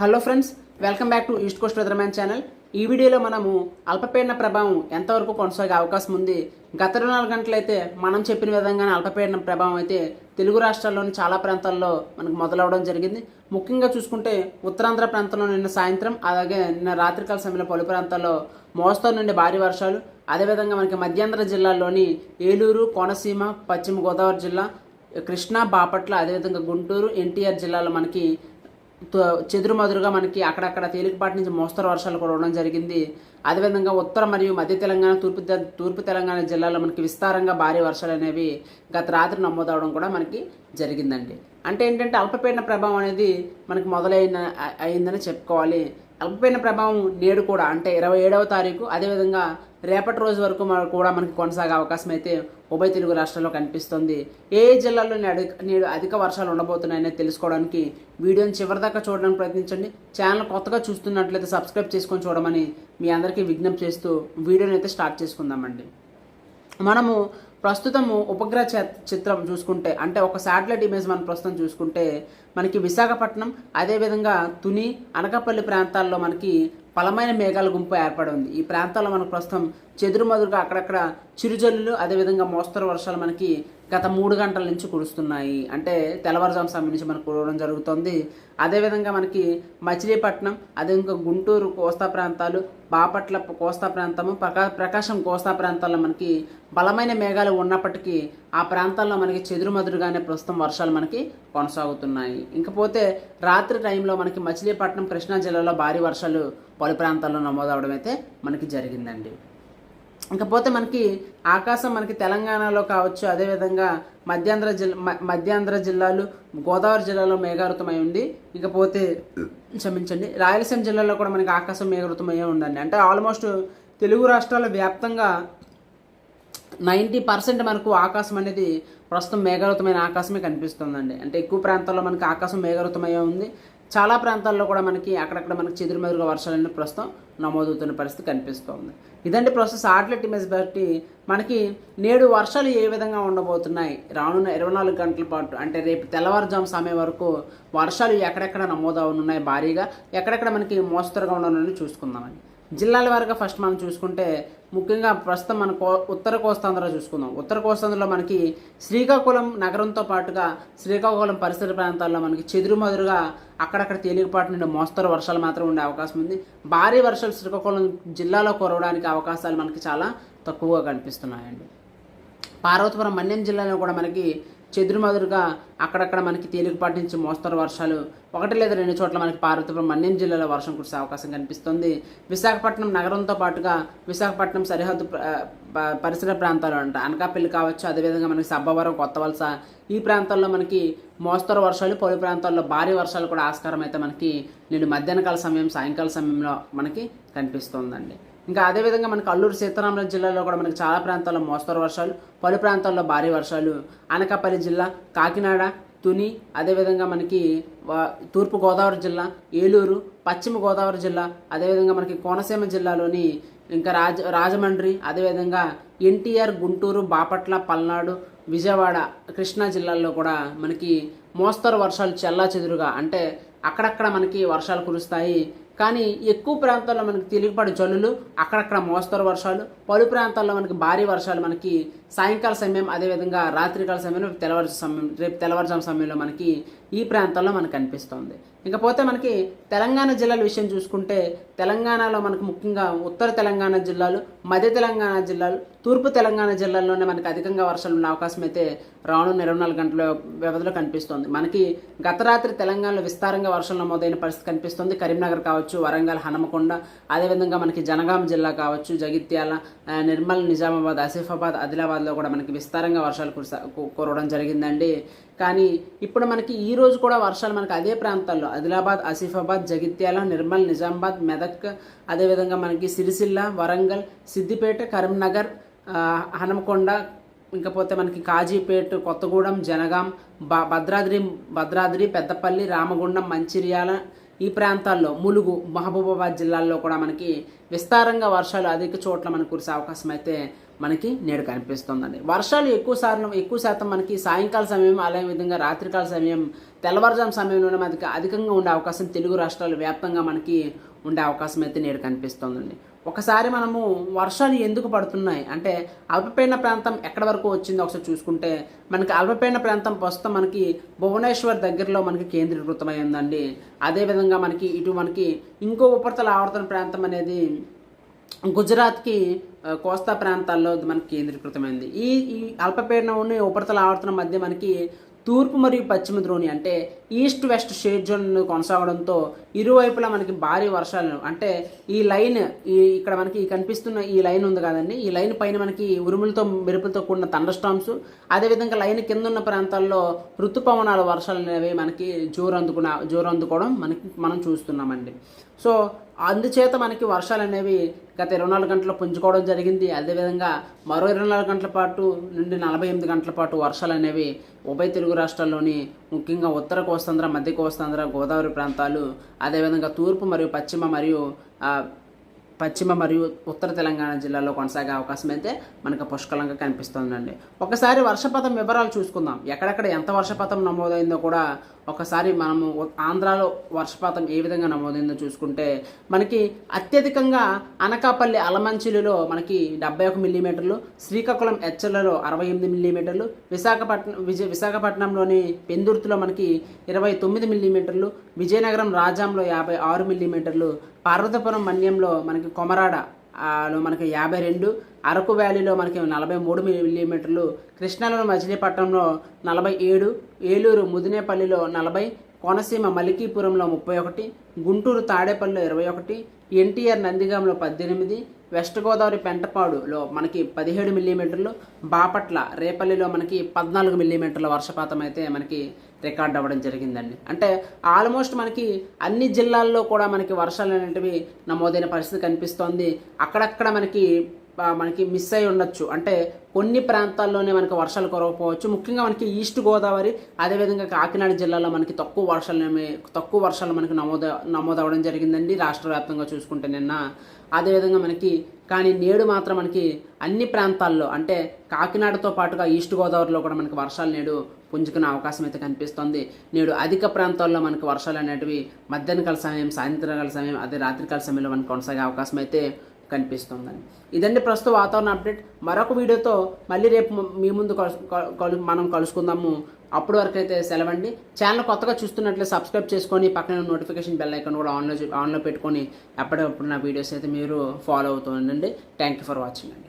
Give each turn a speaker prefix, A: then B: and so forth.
A: Hello friends welcome back to east coast weatherman channel. ఈ వీడియోలో మనము అల్పపీడన ప్రభావం ఎంతవరకు కొనసాగే అవకాశం ఉంది? గత ఇరవై నాలుగు గంటలైతే మనం చెప్పిన విధంగానే అల్పపీడన ప్రభావం అయితే తెలుగు రాష్ట్రాల్లోని చాలా ప్రాంతాల్లో మనకు మొదలవడం జరిగింది. ముఖ్యంగా చూసుకుంటే ఉత్తరాంధ్ర ప్రాంతంలో నిన్న సాయంత్రం అలాగే నిన్న రాత్రికాల సమయంలో పలు ప్రాంతాల్లో మోస్తరు నుండి భారీ వర్షాలు. అదేవిధంగా మనకి మధ్యాంధ్ర జిల్లాల్లోని ఏలూరు కోనసీమ పశ్చిమ గోదావరి జిల్లా కృష్ణా బాపట్ల అదేవిధంగా గుంటూరు ఎన్టీఆర్ జిల్లాలో మనకి చెదురుమదురుగా మనకి అక్కడక్కడ తేలికపాటి నుంచి మోస్తరు వర్షాలు కూడా ఉండడం జరిగింది. అదేవిధంగా ఉత్తర మరియు మధ్య తెలంగాణ తూర్పు తూర్పు తెలంగాణ జిల్లాలో మనకి విస్తారంగా భారీ వర్షాలు అనేవి గత రాత్రి నమోదవడం కూడా మనకి జరిగిందండి. అంటే ఏంటంటే అల్పపీడన ప్రభావం అనేది మనకి మొదలైన అయిందని చెప్పుకోవాలి. అల్పపీడన ప్రభావం నేడు కూడా అంటే ఇరవై ఏడవ తారీఖు అదేవిధంగా రేపటి రోజు వరకు మన కూడా మనకి కొనసాగే అవకాశం అయితే ఉభయ తెలుగు రాష్ట్రాల్లో కనిపిస్తుంది. ఏ జిల్లాలో జిల్లాల్లో నేడు నేడు అధిక వర్షాలు ఉండబోతున్నాయని తెలుసుకోవడానికి వీడియోని చివరిదాకా చూడడానికి ప్రయత్నించండి. ఛానల్ కొత్తగా చూస్తున్నట్లయితే సబ్స్క్రైబ్ చేసుకొని చూడమని మీ అందరికీ విజ్ఞప్తి చేస్తూ వీడియోని అయితే స్టార్ట్ చేసుకుందామండి. మనము ప్రస్తుతము ఉపగ్రహ చిత్రం చూసుకుంటే అంటే ఒక శాటిలైట్ ఇమేజ్ మనం ప్రస్తుతం చూసుకుంటే మనకి విశాఖపట్నం అదేవిధంగా తుని అనకాపల్లి ప్రాంతాల్లో మనకి బలమైన మేఘాల గుంపు ఏర్పడి ఉంది. ఈ ప్రాంతాల్లో మనకు ప్రస్తుతం చెదురుమదురుగా అక్కడక్కడ చిరుజల్లులు అదేవిధంగా మోస్తరు వర్షాలు మనకి గత మూడు గంటల నుంచి కురుస్తున్నాయి. అంటే తెల్లవారుజాము సమయం నుంచి మనకు కురవడం జరుగుతుంది. అదేవిధంగా మనకి మచిలీపట్నం అదేవిధంగా గుంటూరు కోస్తా ప్రాంతాలు బాపట్ల కోస్తా ప్రాంతము ప్రకా ప్రకాశం కోస్తా ప్రాంతాల్లో మనకి బలమైన మేఘాలు ఉన్నప్పటికీ ఆ ప్రాంతాల్లో మనకి చెదురుమదురుగానే ప్రస్తుతం వర్షాలు మనకి కొనసాగుతున్నాయి. ఇంకపోతే రాత్రి టైంలో మనకి మచిలీపట్నం కృష్ణా జిల్లాలో భారీ వర్షాలు పలు ప్రాంతాల్లో నమోదవడం అయితే మనకి జరిగిందండి. ఇంకపోతే మనకి ఆకాశం మనకి తెలంగాణలో కావచ్చు అదేవిధంగా మధ్యాంధ్ర జిల్లా మ- మధ్యాంధ్ర జిల్లాలు గోదావరి జిల్లాలో మేఘావృతమై ఉంది. ఇకపోతే క్షమించండి రాయలసీమ జిల్లాలో కూడా మనకి ఆకాశం మేఘావృతమై ఉందండి. అంటే ఆల్మోస్ట్ తెలుగు రాష్ట్రాల వ్యాప్తంగా నైంటీ పర్సెంట్ మనకు ఆకాశం అనేది ప్రస్తుతం మేఘావృతమైన ఆకాశమే కనిపిస్తుందండి. అంటే ఎక్కువ ప్రాంతాల్లో మనకి ఆకాశం మేఘావృతమయ్యే ఉంది. చాలా ప్రాంతాల్లో కూడా మనకి అక్కడక్కడ మనకి చెదురుమెదురుగా వర్షాలు అనేది ప్రస్తుతం నమోదవుతున్న పరిస్థితి కనిపిస్తుంది. ఇదండి ప్రస్తుతం సాటిలైట్ ఇమేజ్ బట్టి మనకి నేడు వర్షాలు ఏ విధంగా ఉండబోతున్నాయి? రానున్న ఇరవై నాలుగు గంటల పాటు అంటే రేపు తెల్లవారుజాము సమయం వరకు వర్షాలు ఎక్కడెక్కడ నమోదవనున్నాయి? భారీగా ఎక్కడెక్కడ మనకి మోస్తరుగా ఉండనున్నాయి చూసుకుందామండి. జిల్లాల వారిగా ఫస్ట్ మనం చూసుకుంటే ముఖ్యంగా ప్రస్తుతం మన కో ఉత్తర కోస్తాంధ్ర చూసుకుందాం. ఉత్తర కోస్తాంధ్రలో మనకి శ్రీకాకుళం నగరంతో పాటుగా శ్రీకాకుళం పరిసర ప్రాంతాల్లో మనకి చెదురుమదురుగా అక్కడక్కడ తేలికపాటి నుండి మోస్తరు వర్షాలు మాత్రం ఉండే అవకాశం ఉంది. భారీ వర్షాలు శ్రీకాకుళం జిల్లాలో కురవడానికి అవకాశాలు మనకి చాలా తక్కువగా కనిపిస్తున్నాయండి. పార్వతీపురం మన్యం జిల్లాలో కూడా మనకి చెదురుమదురుగా అక్కడక్కడ మనకి తేలికపాటి నుంచి మోస్తరు వర్షాలు ఒకటి లేదా రెండు చోట్ల మనకి పార్వతీపురం మన్యం జిల్లాలో వర్షం కురిసే అవకాశం కనిపిస్తుంది. విశాఖపట్నం నగరంతో పాటుగా విశాఖపట్నం సరిహద్దు పరిసర ప్రాంతాలు అంట. అనకాపల్లి కావచ్చు అదేవిధంగా మనకి సబ్బవరం కొత్త వలస ఈ ప్రాంతాల్లో మనకి మోస్తరు వర్షాలు పలు ప్రాంతాల్లో భారీ వర్షాలు కూడా ఆస్కారం అయితే మనకి నేడు మధ్యాహ్నకాల సమయం సాయంకాల సమయంలో మనకి కనిపిస్తుందండి. ఇంకా అదేవిధంగా మనకి అల్లూరు సీతారామరాజు జిల్లాలో కూడా మనకి చాలా ప్రాంతాల్లో మోస్తరు వర్షాలు పలు ప్రాంతాల్లో భారీ వర్షాలు అనకాపల్లి జిల్లా కాకినాడ తుని అదేవిధంగా మనకి తూర్పుగోదావరి తూర్పు గోదావరి జిల్లా ఏలూరు పశ్చిమ గోదావరి జిల్లా అదేవిధంగా మనకి కోనసీమ జిల్లాలోని ఇంకా రాజ రాజమండ్రి అదేవిధంగా ఎన్టీఆర్ గుంటూరు బాపట్ల పల్నాడు విజయవాడ కృష్ణా జిల్లాల్లో కూడా మనకి మోస్తరు వర్షాలు చెల్లా చెదురుగా అంటే అక్కడక్కడ మనకి వర్షాలు కురుస్తాయి. కానీ ఎక్కువ ప్రాంతాల్లో మనకి తేలికపాటి జల్లులు అక్కడక్కడ మోస్తరు వర్షాలు పలు ప్రాంతాల్లో మనకి భారీ వర్షాలు మనకి సాయంకాల సమయం అదేవిధంగా రాత్రికాల సమయంలో తెల్లవారు సమయం రేపు తెల్లవారుజాము సమయంలో మనకి ఈ ప్రాంతాల్లో మనకు కనిపిస్తుంది ఇకపోతే మనకి తెలంగాణ జిల్లాల విషయం చూసుకుంటే తెలంగాణలో మనకు ముఖ్యంగా ఉత్తర తెలంగాణ జిల్లాలు మధ్య తెలంగాణ జిల్లాలు తూర్పు తెలంగాణ జిల్లాల్లోనే మనకి అధికంగా వర్షాలు ఉన్న అవకాశం అయితే రానున్న ఇరవై నాలుగు గంటల వ్యవధిలో కనిపిస్తుంది. మనకి గత రాత్రి తెలంగాణలో విస్తారంగా వర్షాలు నమోదైన పరిస్థితి కనిపిస్తుంది. కరీంనగర్ కావచ్చు వరంగల్ హనుమకొండ అదేవిధంగా మనకి జనగాం జిల్లా కావచ్చు జగిత్యాల నిర్మల్ నిజామాబాద్ ఆసిఫాబాద్ ఆదిలాబాద్ ఆదిలాబాద్లో కూడా మనకి విస్తారంగా వర్షాలు కురిసా కురవడం జరిగిందండి. కానీ ఇప్పుడు మనకి ఈ రోజు కూడా వర్షాలు మనకి అదే ప్రాంతాల్లో ఆదిలాబాద్ ఆసిఫాబాద్ జగిత్యాల నిర్మల్ నిజామాబాద్ మెదక్ అదేవిధంగా మనకి సిరిసిల్ల వరంగల్ సిద్దిపేట కరీంనగర్ హనమకొండ హనుమకొండ ఇంకపోతే మనకి కాజీపేట కొత్తగూడెం జనగాం భద్రాద్రి భద్రాద్రి పెద్దపల్లి రామగుండం మంచిర్యాల ఈ ప్రాంతాల్లో ములుగు మహబూబాబాద్ జిల్లాల్లో కూడా మనకి విస్తారంగా వర్షాలు అధిక చోట్ల మనకు కురిసే అవకాశం అయితే మనకి నేడు కనిపిస్తుందండి. వర్షాలు ఎక్కువ సార్లు ఎక్కువ శాతం మనకి సాయంకాల సమయం అదే విధంగా రాత్రికాల సమయం తెల్లవారుజాము సమయంలోనే మనకి అధికంగా ఉండే అవకాశం తెలుగు రాష్ట్రాలు వ్యాప్తంగా మనకి ఉండే అవకాశం అయితే నేడు కనిపిస్తుందండి. ఒకసారి మనము వర్షాలు ఎందుకు పడుతున్నాయి? అంటే అల్పపీడన ప్రాంతం ఎక్కడి వరకు వచ్చిందో ఒకసారి చూసుకుంటే మనకి అల్పపీడన ప్రాంతం ప్రస్తుతం మనకి భువనేశ్వర్ దగ్గరలో మనకి కేంద్రీకృతమై ఉందండి. అదేవిధంగా మనకి ఇటు మనకి ఇంకో ఉపరితల ఆవర్తన ప్రాంతం అనేది గుజరాత్కి కోస్తా ప్రాంతాల్లో మనకి కేంద్రీకృతమైంది. ఈ ఈ అల్పపీడనం ఉపరితల ఆవర్తనం మధ్య మనకి తూర్పు మరియు పశ్చిమ ద్రోణి అంటే ఈస్ట్ వెస్ట్ షేడ్ జోన్ కొనసాగడంతో ఇరువైపులా మనకి భారీ వర్షాలు అంటే ఈ లైన్ ఈ ఇక్కడ మనకి కనిపిస్తున్న ఈ లైన్ ఉంది కదండి. ఈ లైన్ పైన మనకి ఉరుములతో మెరుపులతో కూడిన థండర్ స్టామ్స్ అదేవిధంగా లైన్ కింద ఉన్న ప్రాంతాల్లో ఋతుపవనాల వర్షాలు అనేవి మనకి జోరు అందుకున్న జోరు అందుకోవడం మనకి మనం చూస్తున్నామండి. సో అందుచేత మనకి వర్షాలు అనేవి గత ఇరవై నాలుగు గంటలు పుంజుకోవడం జరిగింది. అదేవిధంగా మరో ఇరవై నాలుగు గంటల పాటు నుండి నలభై ఎనిమిది గంటల పాటు వర్షాలు అనేవి ఉభయ తెలుగు రాష్ట్రాల్లోని ముఖ్యంగా ఉత్తర కోస్తాంధ్ర మధ్య కోస్తాంధ్ర గోదావరి ప్రాంతాలు అదేవిధంగా తూర్పు మరియు పశ్చిమ మరియు పశ్చిమ మరియు ఉత్తర తెలంగాణ జిల్లాలో కొనసాగే అవకాశం అయితే మనకు పుష్కలంగా కనిపిస్తుందండి. ఒకసారి వర్షపాతం వివరాలు చూసుకుందాం. ఎక్కడెక్కడ ఎంత వర్షపాతం నమోదైందో కూడా ఒకసారి మనము ఆంధ్రాలో వర్షపాతం ఏ విధంగా నమోదైందో చూసుకుంటే మనకి అత్యధికంగా అనకాపల్లి అలమంచిలిలో మనకి డెబ్బై ఒక మిల్లీమీటర్లు శ్రీకాకుళం ఎచ్చలలో అరవై ఎనిమిది మిల్లీమీటర్లు విశాఖపట్నం విజయ విశాఖపట్నంలోని పెందుర్తిలో మనకి ఇరవై తొమ్మిది మిల్లీమీటర్లు విజయనగరం రాజాంలో యాభై ఆరు మిల్లీమీటర్లు పార్వతీపురం మన్యంలో మనకి కొమరాడ లో మనకి యాభై రెండు అరకు వ్యాలీలో మనకి నలభై మూడు మిల్లీమీటర్లు కృష్ణాలోని మచిలీపట్నంలో నలభై ఏడు ఏలూరు ముదినేపల్లిలో నలభై కోనసీమ మలికీపురంలో ముప్పై ఒకటి గుంటూరు తాడేపల్లిలో ఇరవై ఒకటి ఎన్టీఆర్ నందిగాంలో పద్దెనిమిది వెస్ట్ గోదావరి పెంటపాడులో మనకి పదిహేడు మిల్లీమీటర్లు బాపట్ల రేపల్లిలో మనకి పద్నాలుగు మిల్లీమీటర్ల వర్షపాతం అయితే మనకి రికార్డ్ అవ్వడం జరిగిందండి. అంటే ఆల్మోస్ట్ మనకి అన్ని జిల్లాల్లో కూడా మనకి వర్షాలు అనేటివి నమోదైన పరిస్థితి కనిపిస్తోంది. అక్కడక్కడ మనకి మనకి మిస్ అయి ఉండొచ్చు. అంటే కొన్ని ప్రాంతాల్లోనే మనకి వర్షాలు కురవకపోవచ్చు. ముఖ్యంగా మనకి ఈస్ట్ గోదావరి అదేవిధంగా కాకినాడ జిల్లాలో మనకి తక్కువ వర్షాలు తక్కువ వర్షాలు మనకి నమోదు నమోదవడం జరిగిందండి. రాష్ట్ర వ్యాప్తంగా చూసుకుంటే నిన్న. అదేవిధంగా మనకి కానీ నేడు మాత్రం మనకి అన్ని ప్రాంతాల్లో అంటే కాకినాడతో పాటుగా ఈస్ట్ గోదావరిలో కూడా మనకి వర్షాలు నేడు పుంజుకునే అవకాశం అయితే కనిపిస్తుంది. నేడు అధిక ప్రాంతాల్లో మనకి వర్షాలు అనేటివి మధ్యాహ్నకాల సమయం సాయంత్రకాల సమయం అదే రాత్రికాల సమయంలో మనకి కొనసాగే అవకాశం అయితే కనిపిస్తుందని. ఇదండి ప్రస్తుత వాతావరణ అప్డేట్. మరొక వీడియోతో మళ్ళీ రేపు మీ ముందు కలు- కలు- మనం కలుసుకుందాము. అప్పటి వరకు అయితే సెలవండి. ఛానల్ కొత్తగా చూస్తున్నట్లే సబ్స్క్రైబ్ చేసుకొని పక్కన నోటిఫికేషన్ బెల్ ఐకాన్ కూడా ఆన్లో ఆన్లో పెట్టుకొని ఎప్పటికప్పుడు నా వీడియోస్ అయితే మీరు ఫాలో అవుతూ ఉండండి. థ్యాంక్ యూ ఫర్ వాచింగ్ అండి.